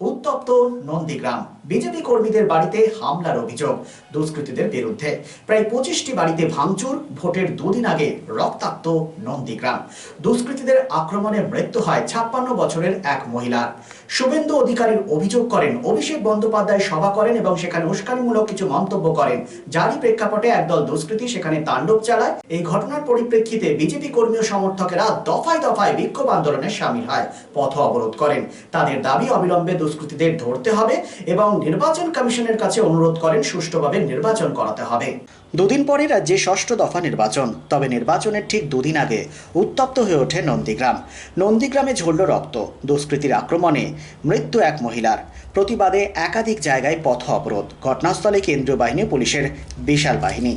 উত্তপ্ত নন্দীগ্রাম বিজেপি কর্মীদের বাড়িতে হামলার অভিযোগ, দুষ্কৃতীদের বিরুদ্ধে। প্রায় পঁচিশটি বাড়িতে ভাঙচুর, ভোটের দুদিন আগে রক্তাক্ত নন্দীগ্রাম। দুষ্কৃতীদের আক্রমণে মৃত্যু হয় ছাপ্পান্ন বছরের এক মহিলার শুভেন্দু অধিকারীর অভিযোগ করেন, অভিষেক বন্দ্যোপাধ্যায় সভা করেন এবং সেখানে উস্কানিমূলক কিছু মন্তব্য করেন। যারই প্রেক্ষাপটে একদল দুষ্কৃতী সেখানে তাণ্ডব চালায়। এই ঘটনার পরিপ্রেক্ষিতে বিজেপি কর্মী সমর্থকেরা দফায় দফায় বিক্ষোভ আন্দোলনে সামিল হয়। পথ অবরোধ করেন। তাদের দাবি অবিলম্বে দুষ্কৃতীদের ধরতে হবে এবং নির্বাচন কমিশনের কাছে অনুরোধ করেন, সুষ্ঠুভাবে নির্বাচন করাতে হবে। দুদিন পরে রাজ্যে ষষ্ঠ দফা নির্বাচন, তবে নির্বাচনের ঠিক দুদিন আগে উত্তপ্ত হয়ে ওঠে নন্দীগ্রাম। নন্দীগ্রামে ঝরল রক্ত, দুষ্কৃতির আক্রমণে মৃত্যু এক মহিলার। প্রতিবাদে একাধিক জায়গায় পথ অবরোধ, ঘটনাস্থলে কেন্দ্রীয় বাহিনী পুলিশের বিশাল বাহিনী।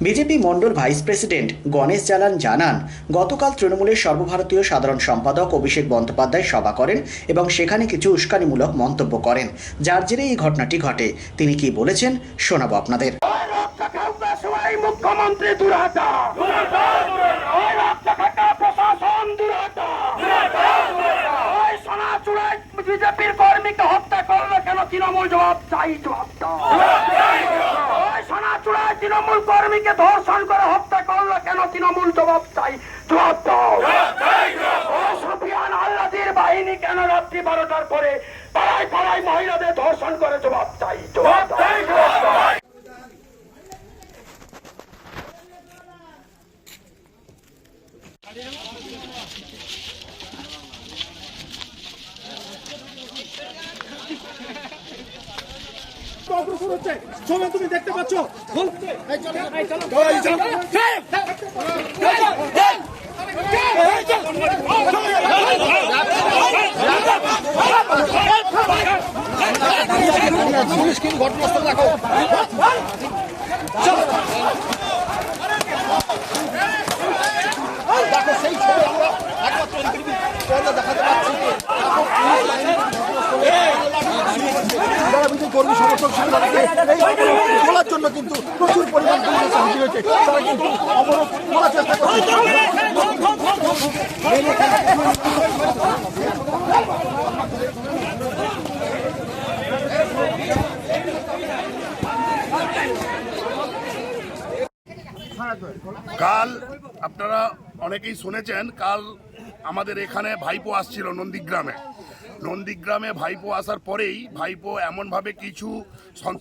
BJP Mandal vice president Ganesh Jalan জানান, গতকাল তৃণমূলের সর্বভারতীয় সাধারণ সম্পাদক অভিষেক বন্দ্যোপাধ্যায় সভা করেন এবং সেখানে কিছু উস্কানিমূলক মন্তব্য করেন। যার জেরে এই ঘটনাটি ঘটে। তিনি কি বলেছেন শোনাবো আপনাদের। মুখ্যমন্ত্রী বিজেপির কর্মীকে হত্যা করল কেন তৃণমূল জবাব চাই জবাব চূড়ায় তৃণমূল কর্মীকে ধর্ষণ করে হত্যা করল কেন? তৃণমূল জবাব চাই জবাব দাও। সুফিয়ান আল্লাদির বাহিনী কেন রাত্রি বারোটার পরে পাড়ায় পাড়ায় মহিলাদের ধর্ষণ করে? জবাব চাই জবাব দাও অগ্রসর হচ্ছে সময় তুমি দেখতে পাচ্ছ বলতে কর্মী সমর্থক সংগঠনকে এই অবরোধ তোলার জন্য কিন্তু প্রচুর পরিমাণ পুলিশের সাহায্য হয়েছে। তারা কিন্তু অবরোধ তোলার চেষ্টা করছে। কাল আপনারা অনেকেই শুনেছেন, কাল আমাদের এখানে ভাইপো আসছিল নন্দীগ্রামে। নন্দীগ্রামে ভাইপো আসার পরেই ভাইপো এমনভাবে কিছু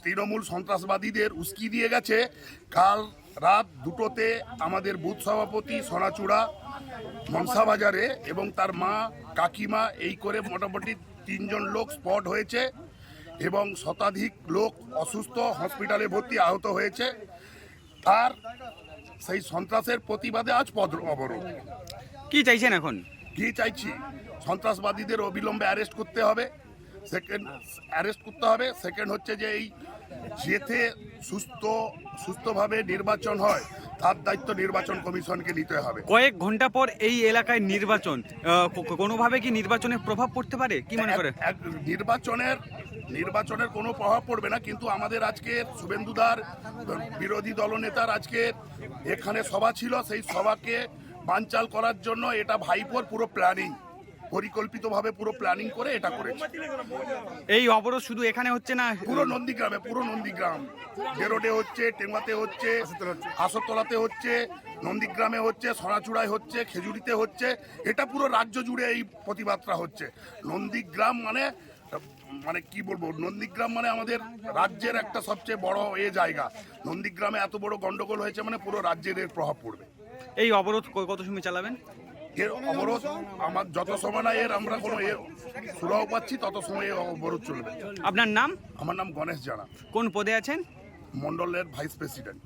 তৃণমূল সন্ত্রাসবাদীদের উস্কি দিয়ে গেছে। কাল রাত দুটোতে আমাদের বুথ সভাপতি সোনাচূড়া মনসা বাজারে এবং তার মা কাকিমা এই করে মোটামুটি তিনজন লোক স্পট হয়েছে এবং শতাধিক লোক অসুস্থ হসপিটালে ভর্তি আহত হয়েছে। তার সেই সন্ত্রাসের প্রতিবাদে আজ পদ অবরোধ। কি চাইছেন এখন? কি চাইছি? সন্ত্রাসবাদীদের অবিলম্বে অ্যারেস্ট করতে হবে। সেকেন্ড অ্যারেস্ট করতে হবে। সেকেন্ড হচ্ছে যে এই যেতে সুস্থ সুস্থভাবে নির্বাচন হয় তার দায়িত্ব নির্বাচন কমিশনকে নিতে হবে। কয়েক ঘণ্টা পর এই এলাকায় নির্বাচন কোনোভাবে কি নির্বাচনের প্রভাব পড়তে পারে? কি মনে করে নির্বাচনের নির্বাচনের কোনো প্রভাব পড়বে না কিন্তু আমাদের আজকে শুভেন্দুদার বিরোধী দলনেতার আজকে এখানে সভা ছিল সেই সভাকে বানচাল করার জন্য এটা ভাইপোর পুরো প্ল্যানিং পরিকল্পিতভাবে পুরো প্ল্যানিং করে এটা করেছে। এই অবরোধ শুধু এখানে হচ্ছে না? পুরো নন্দীগ্রামে পুরো নন্দীগ্রাম। বেরোডে হচ্ছে টেঙ্গাতে হচ্ছে আসরতলাতে হচ্ছে নন্দীগ্রামে হচ্ছে সরাচুড়ায় হচ্ছে খেজুরিতে হচ্ছে। এটা পুরো রাজ্য জুড়ে এই প্রতিবাদটা হচ্ছে। নন্দীগ্রাম মানে মানে কি বলব? নন্দীগ্রাম মানে আমাদের রাজ্যের একটা সবচেয়ে বড় এ জায়গা। নন্দীগ্রামে এত বড় গন্ডগোল হয়েছে মানে পুরো রাজ্যের এর প্রভাব পড়বে। এই অবরোধ কত সময় চালাবেন? এর অবরোধ আমার যত সময় না এর আমরা কোনো এ সুরাহ পাচ্ছি তত সময় এর অবরোধ চলবে। আপনার নাম? আমার নাম গণেশ জানা। কোন পদে আছেন? মন্ডলের ভাইস প্রেসিডেন্ট।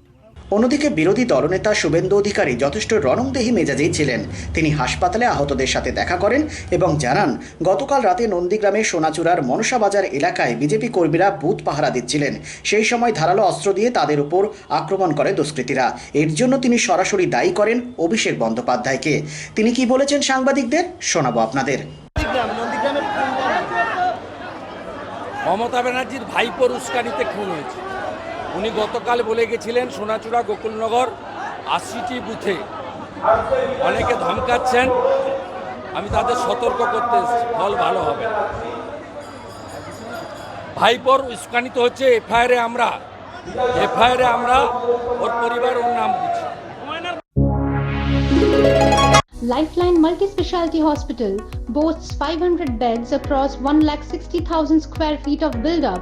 অন্যদিকে বিরোধী দলনেতা শুভেন্দু অধিকারী যথেষ্ট রণংদেহী মেজাজেই ছিলেন। তিনি হাসপাতালে আহতদের সাথে দেখা করেন এবং জানান গতকাল রাতে নন্দীগ্রামের সোনাচূড়ার মনসা বাজার এলাকায় বিজেপি কর্মীরা বুথ পাহারা দিচ্ছিলেন। সেই সময় ধারালো অস্ত্র দিয়ে তাদের উপর আক্রমণ করে দুষ্কৃতীরা। এর জন্য তিনি সরাসরি দায়ী করেন অভিষেক বন্দ্যোপাধ্যায়কে। তিনি কি বলেছেন সাংবাদিকদের? শোনাবো আপনাদের। মমতা ব্যানার্জির ভাইপোর উস্কানিতে খুন হয়েছে। উনি গতকাল বলে গেছিলেন সোনাচূড়া গোকুলনগর আশিটি বুথে। অনেকে ধমকাচ্ছেন। আমি তাদের সতর্ক করতে ফল ভালো হবে। ভাইপোর উস্কানিত হচ্ছে এফআইআরে আমরা। এফআইআরে আমরা। ওর পরিবার ওর নাম দিচ্ছি Lifeline Multi-Specialty Hospital boasts 500 beds across 1,60,000 square feet of build-up,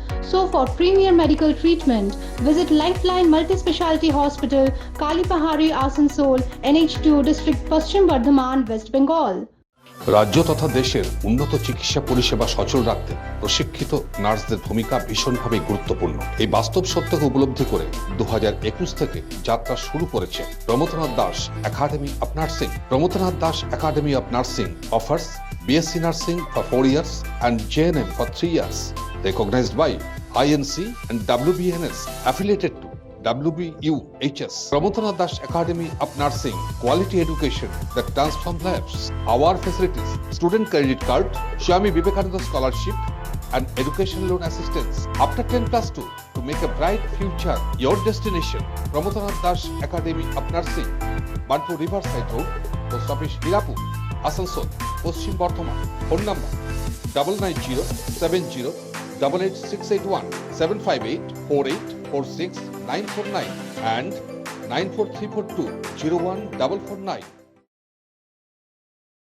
So, for premier medical treatment, visit Lifeline Multispecialty Hospital, Kalipahari, Asansol, NH2 District, Paschim Bardhaman, West Bengal. রাজ্য তথা দেশের উন্নত চিকিৎসা পরিষেবা সচল রাখতে প্রশিক্ষিত নার্সদের ভূমিকা ভীষণভাবে গুরুত্বপূর্ণ। এই বাস্তব সত্যকে উপলব্ধি করে দু থেকে যাত্রা শুরু করেছে Pramathanath Das academy of nursing Pramathanath Das academy of nursing offers BSc nursing for four years and GNM for three years recognized by INC and WBNS affiliated to WBUHS. Pramotana Dash Academy of Nursing, quality education that transforms lives. Our facilities, student credit card, Swami Vivekananda scholarship, and education loan assistance. After 10 plus 2, to make a bright future, your destination, Pramotana Dash Academy of Nursing, Bantu Riverside Road, Post Office Hirapur, Asansol, Paschim Bardhaman. Phone number double nine zero seven zero double eight six eight one seven five eight four eight four six nine four nine and nine four three four two zero one double four nine.